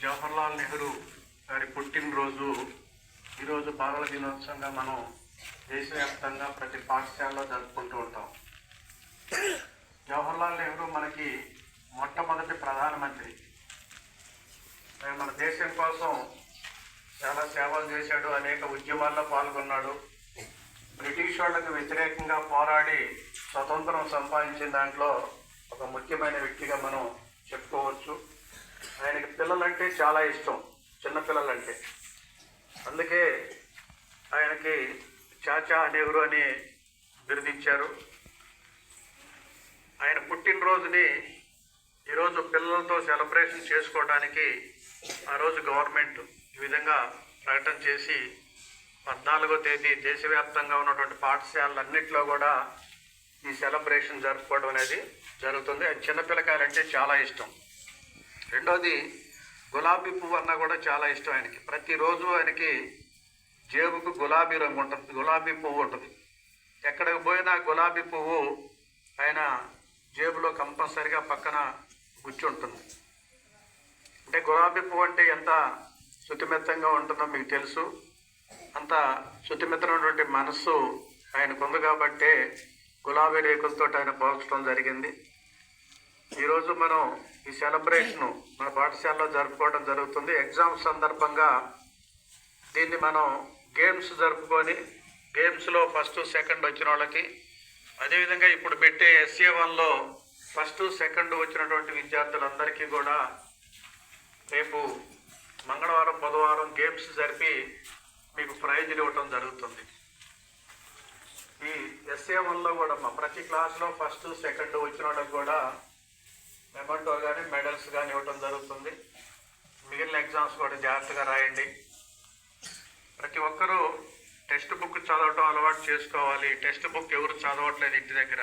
జవహర్లాల్ నెహ్రూ గారి పుట్టినరోజు. ఈరోజు బాలల దినోత్సవంగా మనం దేశవ్యాప్తంగా ప్రతి పాఠశాలలో జరుపుకుంటూ ఉంటాం. జవహర్లాల్ నెహ్రూ మనకి మొట్టమొదటి ప్రధానమంత్రి. మన దేశం కోసం చాలా సేవలు చేశాడు అనేక ఉద్యమాల్లో పాల్గొన్నాడు. బ్రిటిష్ వాళ్ళకు వ్యతిరేకంగా పోరాడి స్వతంత్రం సంపాదించిన దాంట్లో ఒక ముఖ్యమైన వ్యక్తిగా మనం చెప్పుకోవచ్చు. ఆయనకి పిల్లలంటే చాలా ఇష్టం చిన్నపిల్లలంటే. అందుకే ఆయనకి చాచా నెహ్రూ అని బిరుదించారు ఆయన పుట్టినరోజుని ఈరోజు పిల్లలతో సెలబ్రేషన్ చేసుకోవడానికి ఆ రోజు గవర్నమెంట్ ఈ విధంగా ప్రకటన చేసి పద్నాలుగో తేదీ దేశవ్యాప్తంగా ఉన్నటువంటి పాఠశాలలన్నింటిలో కూడా ఈ సెలబ్రేషన్ జరుపుకోవడం అనేది జరుగుతుంది. అది చిన్నపిల్లకాయలంటే చాలా ఇష్టం. రెండోది గులాబీ పువ్వు అన్నా కూడా చాలా ఇష్టం ఆయనకి. ప్రతిరోజు ఆయనకి జేబుకు గులాబీ రంగు ఉంటుంది గులాబీ పువ్వు ఉంటుంది. ఎక్కడికి పోయినా గులాబీ పువ్వు ఆయన జేబులో కంపల్సరిగా పక్కన గుచ్చుంటుంది అంటే గులాబీ పువ్వు అంటే ఎంత శుతిమెత్తంగా ఉంటుందో మీకు తెలుసు. అంత శుతిమెత్తనటువంటి మనస్సు ఆయనకుంది కాబట్టే గులాబీ రేకులతో ఆయన పోల్చడం జరిగింది. ఈరోజు మనం ఈ సెలబ్రేషన్ మన పాఠశాలలో జరుపుకోవడం జరుగుతుంది. ఎగ్జామ్స్ సందర్భంగా దీన్ని మనం గేమ్స్ జరుపుకొని గేమ్స్లో ఫస్ట్ సెకండ్ వచ్చిన వాళ్ళకి అదేవిధంగా ఇప్పుడు పెట్టే ఎస్ఏ వన్లో ఫస్ట్ సెకండ్ వచ్చినటువంటి విద్యార్థులందరికీ కూడా రేపు మంగళవారం బుధవారం గేమ్స్ జరిపి మీకు ప్రైజ్లు ఇవ్వటం జరుగుతుంది. ఈ ఎస్ఏ వన్లో కూడా మా ప్రతి క్లాస్లో ఫస్ట్ సెకండ్ వచ్చిన వాళ్ళకి కూడా మెమంటో కానీ మెడల్స్ కానీ ఇవ్వటం జరుగుతుంది. మిగిలిన ఎగ్జామ్స్ కూడా జాగ్రత్తగా రాయండి. ప్రతి ఒక్కరూ టెక్స్ట్ బుక్ చదవటం అలవాటు చేసుకోవాలి. టెక్స్ట్ బుక్ ఎవరు చదవట్లేదు ఇంటి దగ్గర.